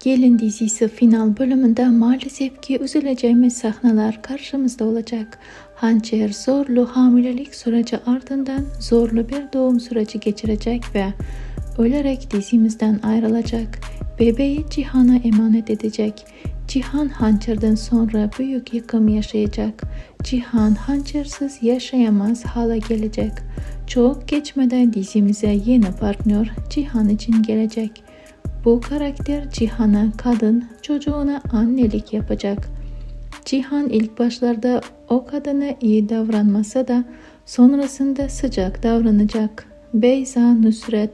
Gelin dizisi final bölümünde maalesef ki üzüleceğimiz sahneler karşımızda olacak. Hançer zorlu hamilelik süreci ardından zorlu bir doğum süreci geçirecek ve ölerek dizimizden ayrılacak. Bebeği Cihan'a emanet edecek. Cihan Hançer'den sonra büyük yıkım yaşayacak. Cihan Hançersiz yaşayamaz hale gelecek. Çok geçmeden dizimize yeni partner Cihan için gelecek. Bu karakter Cihan'a kadın, çocuğuna annelik yapacak. Cihan ilk başlarda o kadına iyi davranmasa da sonrasında sıcak davranacak. Beyza Nusret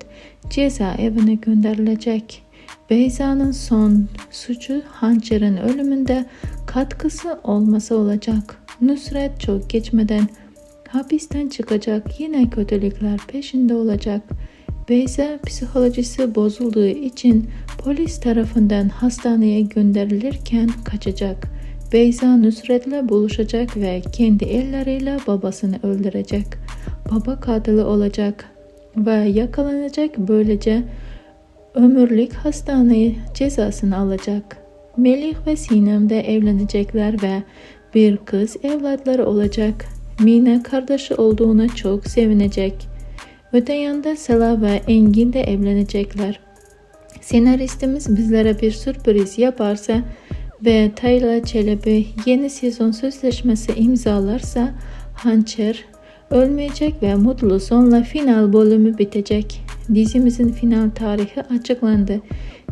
cezaevine gönderilecek. Beyza'nın son suçu Hançer'in ölümünde katkısı olması olacak. Nusret çok geçmeden hapisten çıkacak yine kötülükler peşinde olacak. Beyza psikolojisi bozulduğu için polis tarafından hastaneye gönderilirken kaçacak. Beyza Nusret'le buluşacak ve kendi elleriyle babasını öldürecek. Baba katili olacak ve yakalanacak böylece ömürlük hastaneye cezasını alacak. Melih ve Sinem de evlenecekler ve bir kız evlatları olacak. Mine kardeşi olduğuna çok sevinecek. Öte yanda Sela ve Engin de evlenecekler. Senaristimiz bizlere bir sürpriz yaparsa ve Tayla Çelebi yeni sezon sözleşmesi imzalarsa Hançer ölmeyecek ve mutlu sonla final bölümü bitecek. Dizimizin final tarihi açıklandı.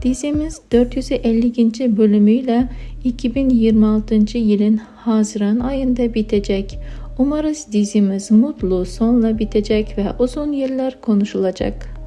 Dizimiz 450. bölümüyle 2026 yılın Haziran ayında bitecek. Umarız dizimiz mutlu sonla bitecek ve uzun yıllar konuşulacak.